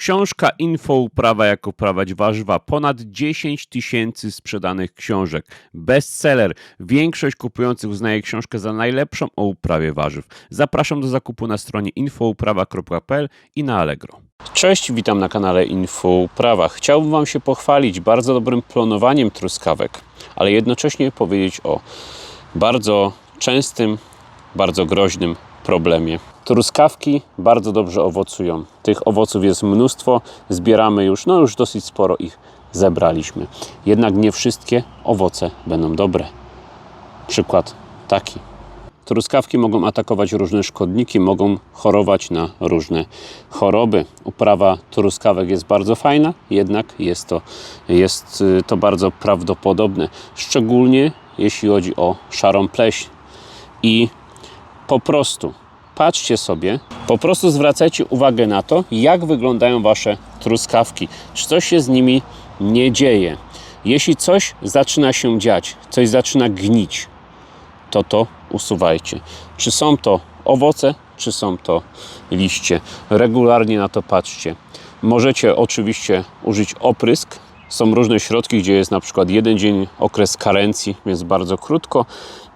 Książka Info Uprawa jak uprawiać warzywa. Ponad 10 tysięcy sprzedanych książek. Bestseller. Większość kupujących uznaje książkę za najlepszą o uprawie warzyw. Zapraszam do zakupu na stronie infouprawa.pl i na Allegro. Cześć, witam na kanale Info Uprawa. Chciałbym Wam się pochwalić bardzo dobrym planowaniem truskawek, ale jednocześnie powiedzieć o bardzo częstym, bardzo groźnym problemie. Truskawki bardzo dobrze owocują. Tych owoców jest mnóstwo, zbieramy już, no już dosyć sporo ich zebraliśmy. Jednak nie wszystkie owoce będą dobre. Przykład taki. Truskawki mogą atakować różne szkodniki, mogą chorować na różne choroby. Uprawa truskawek jest bardzo fajna, jednak jest to, jest y, to bardzo prawdopodobne, szczególnie jeśli chodzi o szarą pleśń. I po prostu patrzcie sobie, po prostu zwracajcie uwagę na to, jak wyglądają wasze truskawki. Czy coś się z nimi nie dzieje? Jeśli coś zaczyna się dziać, coś zaczyna gnić, to to usuwajcie. Czy są to owoce, czy są to liście. Regularnie na to patrzcie. Możecie oczywiście użyć oprysk. Są różne środki, gdzie jest na przykład jeden dzień okres karencji, więc bardzo krótko.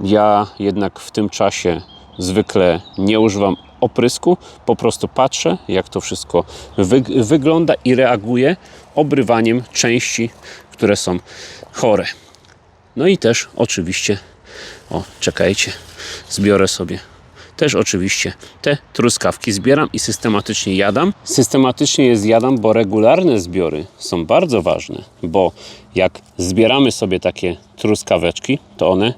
Ja jednak w tym czasie zwykle nie używam oprysku, po prostu patrzę, jak to wszystko wy wygląda i reaguję obrywaniem części, które są chore. No i też oczywiście, o czekajcie, zbiorę sobie też oczywiście te truskawki zbieram i systematycznie jadam. Systematycznie je zjadam, bo regularne zbiory są bardzo ważne, bo jak zbieramy sobie takie truskaweczki, to one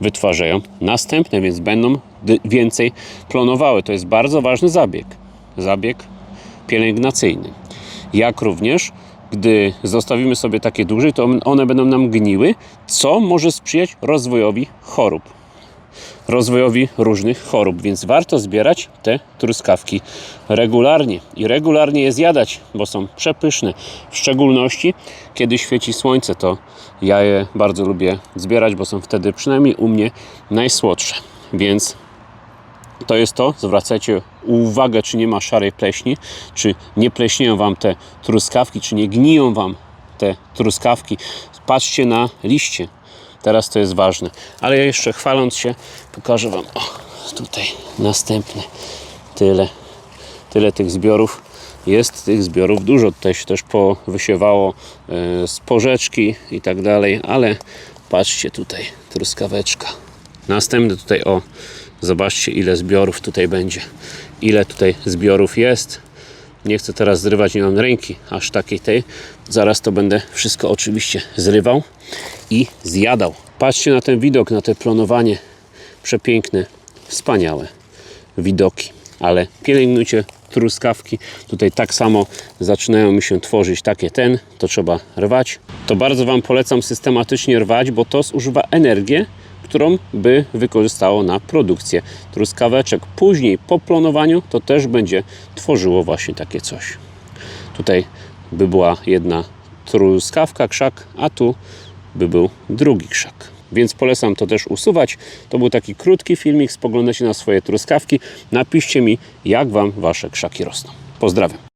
wytwarzają następne, więc będą więcej klonowały. To jest bardzo ważny zabieg. Zabieg pielęgnacyjny. Jak również, gdy zostawimy sobie takie dłużej, to one będą nam gniły, co może sprzyjać rozwojowi chorób rozwojowi różnych chorób, więc warto zbierać te truskawki regularnie i regularnie je zjadać, bo są przepyszne. W szczególności, kiedy świeci słońce, to ja je bardzo lubię zbierać, bo są wtedy przynajmniej u mnie najsłodsze. Więc to jest to. Zwracajcie uwagę, czy nie ma szarej pleśni, czy nie pleśnieją Wam te truskawki, czy nie gniją Wam te truskawki. Patrzcie na liście. Teraz to jest ważne. Ale ja jeszcze chwaląc się, pokażę Wam o, tutaj następny. Tyle, tyle tych zbiorów. Jest tych zbiorów dużo. Tutaj się też powysiewało e, z porzeczki i tak dalej, ale patrzcie tutaj, truskaweczka. Następny tutaj, o, zobaczcie ile zbiorów tutaj będzie. Ile tutaj zbiorów jest. Nie chcę teraz zrywać, nie mam ręki aż takiej tej. Zaraz to będę wszystko oczywiście zrywał i zjadał. Patrzcie na ten widok, na te planowanie. Przepiękne, wspaniałe widoki. Ale pielęgnujcie truskawki. Tutaj tak samo zaczynają mi się tworzyć takie ten, to trzeba rwać. To bardzo Wam polecam systematycznie rwać, bo to zużywa energię, którą by wykorzystało na produkcję truskaweczek. Później po plonowaniu to też będzie tworzyło właśnie takie coś. Tutaj by była jedna truskawka, krzak, a tu by był drugi krzak. Więc polecam to też usuwać. To był taki krótki filmik, spoglądacie na swoje truskawki. Napiszcie mi, jak Wam Wasze krzaki rosną. Pozdrawiam.